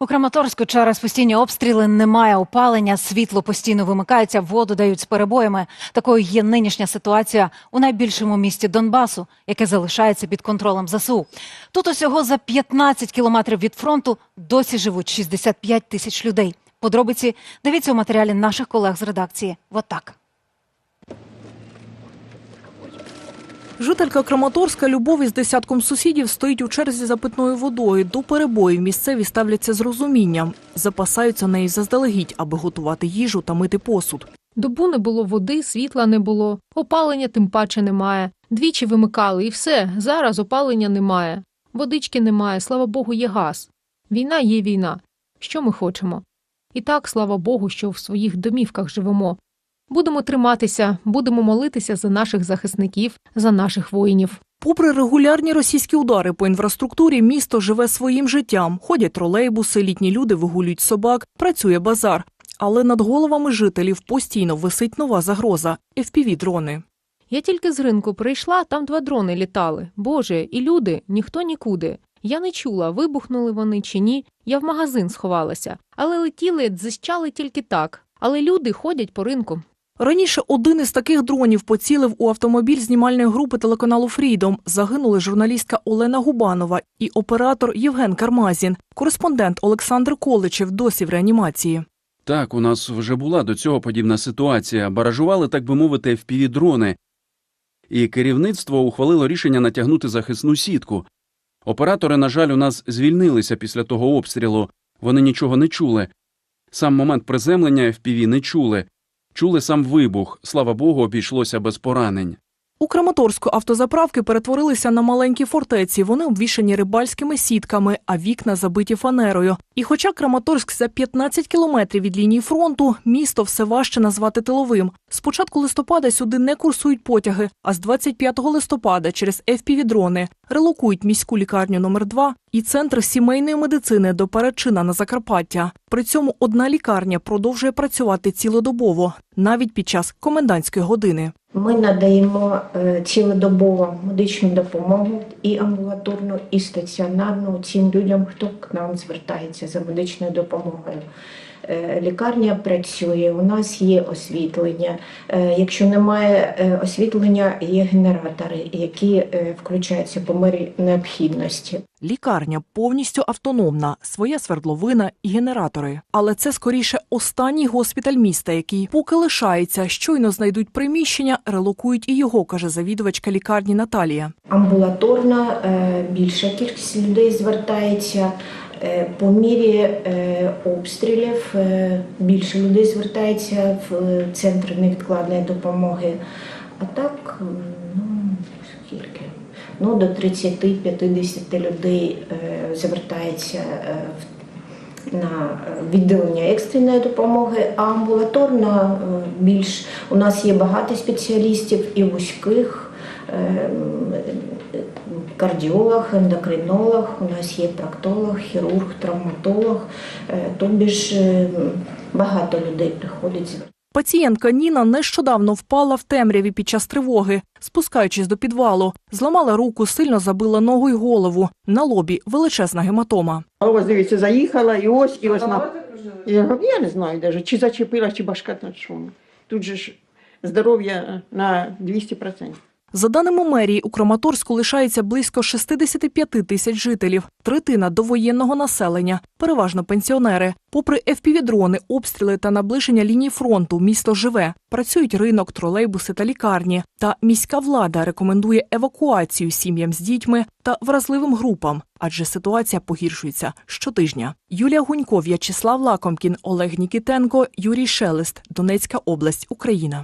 У Краматорську через постійні обстріли немає опалення, світло постійно вимикається, воду дають з перебоями. Такою є нинішня ситуація у найбільшому місті Донбасу, яке залишається під контролем ЗСУ. Тут усього за 15 кілометрів від фронту досі живуть 65 тисяч людей. Подробиці дивіться у матеріалі наших колег з редакції. Отак. Жителька Краматорська Любов із десятком сусідів стоїть у черзі за питною водою. До перебоїв місцеві ставляться з розумінням. Запасаються нею заздалегідь, аби готувати їжу та мити посуд. Добу не було води, світла не було, опалення тим паче немає. Двічі вимикали і все. Зараз опалення немає. Водички немає, слава Богу, є газ. Війна є війна. Що ми хочемо? І так, слава Богу, що в своїх домівках живемо. Будемо триматися, будемо молитися за наших захисників, за наших воїнів. Попри регулярні російські удари по інфраструктурі, місто живе своїм життям. Ходять тролейбуси, літні люди вигулюють собак, працює базар. Але над головами жителів постійно висить нова загроза – FPV-дрони. Я тільки з ринку прийшла, там два дрони літали. Боже, і люди, ніхто нікуди. Я не чула, вибухнули вони чи ні. Я в магазин сховалася, але летіли, дзищали тільки так. Але люди ходять по ринку. Раніше один із таких дронів поцілив у автомобіль знімальної групи телеканалу Фрідом. Загинули журналістка Олена Губанова і оператор Євген Кармазін. Кореспондент Олександр Количев досі в реанімації. Так, у нас вже була до цього подібна ситуація. Баражували, так би мовити, FPV-дрони. І керівництво ухвалило рішення натягнути захисну сітку. Оператори, на жаль, у нас звільнилися після того обстрілу. Вони нічого не чули. Сам момент приземлення FPV не чули. Чули сам вибух. Слава Богу, обійшлося без поранень. У Краматорську автозаправки перетворилися на маленькі фортеці. Вони обвішані рибальськими сітками, а вікна забиті фанерою. І хоча Краматорськ за 15 кілометрів від лінії фронту, місто все важче назвати тиловим. З початку листопада сюди не курсують потяги, а з 25 листопада через FPV-дрони релокують міську лікарню номер 2 і центр сімейної медицини до Перечина на Закарпаття. При цьому одна лікарня продовжує працювати цілодобово, навіть під час комендантської години. Ми надаємо е, цілодобово медичну допомогу і амбулаторну, і стаціонарну цим людям, хто к нам звертається за медичною допомогою. Е, Лікарня працює, у нас є освітлення. Е, Якщо немає е, освітлення, є генератори, які включаються по мірі необхідності. Лікарня повністю автономна, своя свердловина і генератори. Але це скоріше останній госпіталь міста, який поки лишається, щойно знайдуть приміщення, релокують і його, каже завідувачка лікарні Наталія. Амбулаторна більша кількість людей звертається. Е, По мірі е, обстрілів е, більше людей звертається в центр невідкладної допомоги. А так, ну скільки? Ну, до 30-50 людей звертається на відділення екстреної допомоги, а амбулаторна більш у нас є багато спеціалістів і вузьких. Е, е, Кардіолог, ендокринолог, у нас є проктолог, хірург, травматолог, е, тобі ж е, багато людей приходить. Пацієнтка Ніна нещодавно впала в темряві під час тривоги, спускаючись до підвалу. Зламала руку, сильно забила ногу й голову. На лобі величезна гематома. А ось дивіться, заїхала і ось, і ось на. Я, я не знаю навіть, чи зачепила, чи башка на чому. Тут же ж здоров'я на 200%. За даними мерії, у Краматорську лишається близько 65 тисяч жителів, третина довоєнного населення, переважно пенсіонери. Попри FPV-дрони, обстріли та наближення лінії фронту, місто живе. Працюють ринок, тролейбуси та лікарні. Та міська влада рекомендує евакуацію сім'ям з дітьми та вразливим групам, адже ситуація погіршується щотижня. Юлія Гунько, В'ячеслав Лакомкін, Олег Нікітенко, Юрій Шелест, Донецька область, Україна.